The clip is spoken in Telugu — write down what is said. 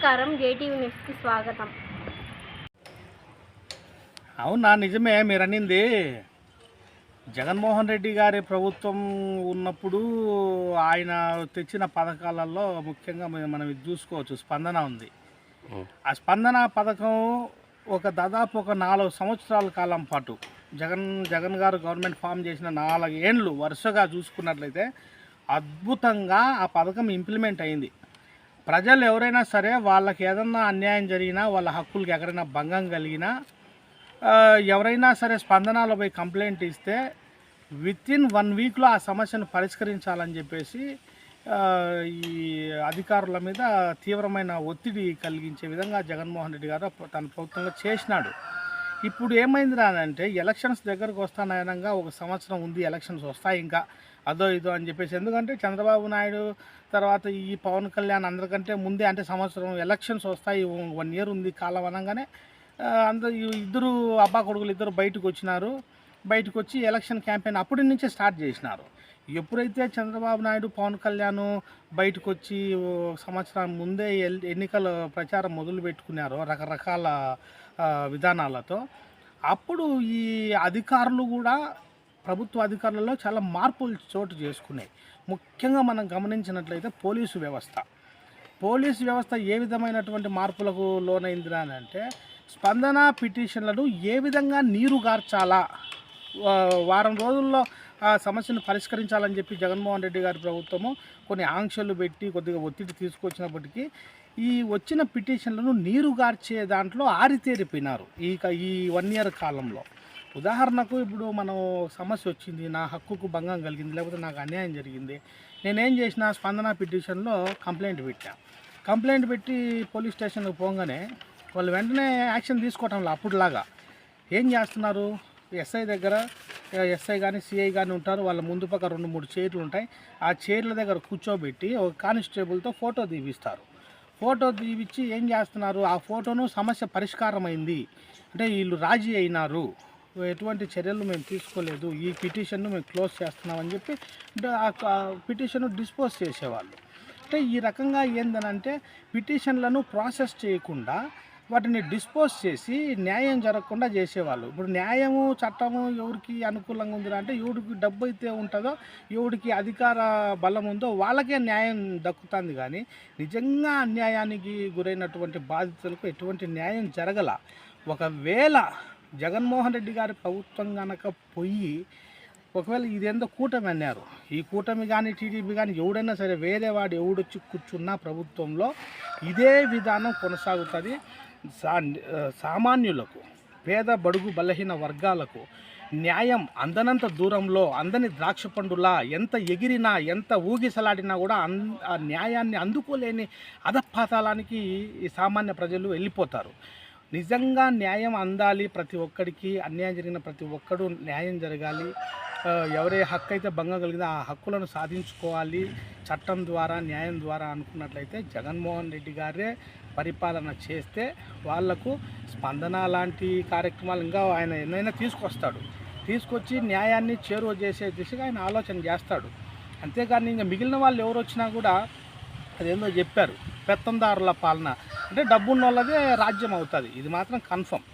జేటీవీ న్యూస్కి స్వాగతం. అవునా నిజమే మీరు అనింది. జగన్మోహన్ రెడ్డి గారి ప్రభుత్వం ఉన్నప్పుడు ఆయన తెచ్చిన పథకాలలో ముఖ్యంగా మనం- మనం ఇది చూసుకోవచ్చు స్పందన ఉంది. ఆ స్పందన పథకం ఒక దాదాపు ఒక నాలుగు సంవత్సరాల కాలం పాటు జగన్ జగన్ గారు గవర్నమెంట్ ఫామ్ చేసిన నాలుగు ఏండ్లు వరుసగా చూసుకున్నట్లయితే అద్భుతంగా ఆ పథకం ఇంప్లిమెంట్ అయింది. ప్రజలు ఎవరైనా సరే వాళ్ళకి ఏదన్నా అన్యాయం జరిగినా వాళ్ళ హక్కులకి ఎక్కడైనా భంగం కలిగినా ఎవరైనా సరే స్పందనాలపై పోయి కంప్లైంట్ ఇస్తే విత్ ఇన్ వన్ వీక్లో ఆ సమస్యను పరిష్కరించాలని చెప్పేసి ఈ అధికారుల మీద తీవ్రమైన ఒత్తిడి కలిగించే విధంగా జగన్మోహన్ రెడ్డి గారు తన ప్రభుత్వంలో చేసినాడు. ఇప్పుడు ఏమైంది అంటే ఎలక్షన్స్ దగ్గరకు వస్తానయనంగా ఒక సంవత్సరం ఉంది ఎలక్షన్స్ వస్తాయి ఇంకా. అదో ఇదో అని చెప్పేసి. ఎందుకంటే చంద్రబాబు నాయుడు తర్వాత ఈ పవన్ కళ్యాణ్ అందరికంటే ముందే అంటే సంవత్సరం ఎలక్షన్స్ వస్తాయి వన్ ఇయర్ ఉంది కాలం అనగానే అందరు అందరూ ఇద్దరు అబ్బా కొడుకులు ఇద్దరు బయటకు వచ్చినారు. బయటకు వచ్చి ఎలక్షన్ క్యాంపెయిన్ అప్పటి నుంచే స్టార్ట్ చేసినారు. ఎప్పుడైతే చంద్రబాబు నాయుడు పవన్ కళ్యాణ్ బయటకు వచ్చి సంవత్సరం ముందే ఎల్- ఎన్నికల ప్రచారం మొదలు పెట్టుకున్నారో రకరకాల విధానాలతో అప్పుడు ఈ అధికారులు కూడా ప్రభుత్వ అధికారులలో చాలా మార్పులు చోటు చేసుకున్నాయి. ముఖ్యంగా మనం గమనించినట్లయితే పోలీసు వ్యవస్థ. పోలీసు వ్యవస్థ ఏ విధమైనటువంటి మార్పులకు లోనైంది అని అంటే స్పందన పిటిషన్లను ఏ విధంగా నీరు గార్చాలా? వారం రోజుల్లో ఆ సమస్యను పరిష్కరించాలని చెప్పి జగన్మోహన్ రెడ్డి గారి ప్రభుత్వము కొన్ని ఆంక్షలు పెట్టి కొద్దిగా ఒత్తిడి తీసుకొచ్చినప్పటికీ ఈ వచ్చిన పిటిషన్లను నీరుగార్చే దాంట్లో ఆరితేరిపోయినారు. ఈ క- ఈ వన్ ఇయర్ కాలంలో. ఉదాహరణకు ఇప్పుడు మనం సమస్య వచ్చింది నా హక్కుకు భంగం కలిగింది లేకపోతే నాకు అన్యాయం జరిగింది. నేనేం చేసిన స్పందన పిటిషన్లో కంప్లైంట్ పెట్టా. కంప్లైంట్ పెట్టి పోలీస్ స్టేషన్కి పోగానే వాళ్ళు వెంటనే యాక్షన్ తీసుకోవటంలో అప్పుడులాగా ఏం చేస్తున్నారు? ఎస్ఐ దగ్గర ఎస్ఐ కానీ సిఐ కానీ ఉంటారు. వాళ్ళ ముందు పక్క రెండు మూడు చైర్లు ఉంటాయి. ఆ చైర్ల దగ్గర కూర్చోబెట్టి ఒక కానిస్టేబుల్తో ఫోటో తీపిస్తారు. ఫోటో తీపిచ్చి ఏం చేస్తున్నారు? ఆ ఫోటోను సమస్య పరిష్కారమైంది. అంటే వీళ్ళు రాజీ అయినారు. ఎటువంటి చర్యలు మేము తీసుకోలేదు. ఈ పిటిషన్ను మేము క్లోజ్ చేస్తున్నామని చెప్పి ఆ పిటిషన్ డిస్పోజ్ చేసేవాళ్ళు. అంటే ఈ రకంగా ఏందనంటే పిటిషన్లను ప్రాసెస్ చేయకుండా వాటిని డిస్పోజ్ చేసి న్యాయం జరగకుండా చేసేవాళ్ళు. ఇప్పుడు న్యాయము చట్టము ఎవరికి అనుకూలంగా ఉంది అంటే ఎవడికి డబ్బు అయితే ఉంటుందో ఎవడికి అధికార బలం ఉందో వాళ్ళకే న్యాయం దక్కుతుంది కానీ నిజంగా అన్యాయానికి గురైనటువంటి బాధితులకు ఎటువంటి న్యాయం జరగల. ఒకవేళ జగన్మోహన్ రెడ్డి గారి ప్రభుత్వం కనుక పోయి ఒకవేళ ఇదేందో కూటమి అన్నారు. ఈ కూటమి కానీ టీడీపీ కానీ ఎవడైనా సరే వేరే వాడు ఎవడొచ్చి కూర్చున్నా ప్రభుత్వంలో ఇదే విధానం కొనసాగుతుంది. సామాన్యులకు పేద బడుగు బలహీన వర్గాలకు న్యాయం అందనంత దూరంలో అందని ద్రాక్ష పండులా ఎంత ఎగిరినా ఎంత ఊగిసలాడినా కూడా అన్ ఆ న్యాయాన్ని అందుకోలేని అధపాతాళానికి ఈ సామాన్య ప్రజలు వెళ్ళిపోతారు. నిజంగా న్యాయం అందాలి ప్రతి ఒక్కడికి అన్యాయం జరిగిన ప్రతి ఒక్కడు న్యాయం జరగాలి. ఎవరే హక్కు అయితే భంగం కలిగిందో ఆ హక్కులను సాధించుకోవాలి. చట్టం ద్వారా న్యాయం ద్వారా అనుకున్నట్లయితే జగన్మోహన్ రెడ్డి గారే పరిపాలన చేస్తే వాళ్ళకు స్పందన లాంటి కార్యక్రమాలు ఇంకా ఆయన ఎన్నైనా తీసుకొస్తాడు. తీసుకొచ్చి న్యాయాన్ని చేరువ చేసే దిశగా ఆయన ఆలోచన చేస్తాడు. అంతేగాని ఇంకా మిగిలిన వాళ్ళు ఎవరు వచ్చినా కూడా అదేందో చెప్పారు. పెత్తందారుల పాలన. అంటే డబ్బున్న వాళ్ళదే రాజ్యం అవుతుంది. ఇది మాత్రం కన్ఫర్మ్.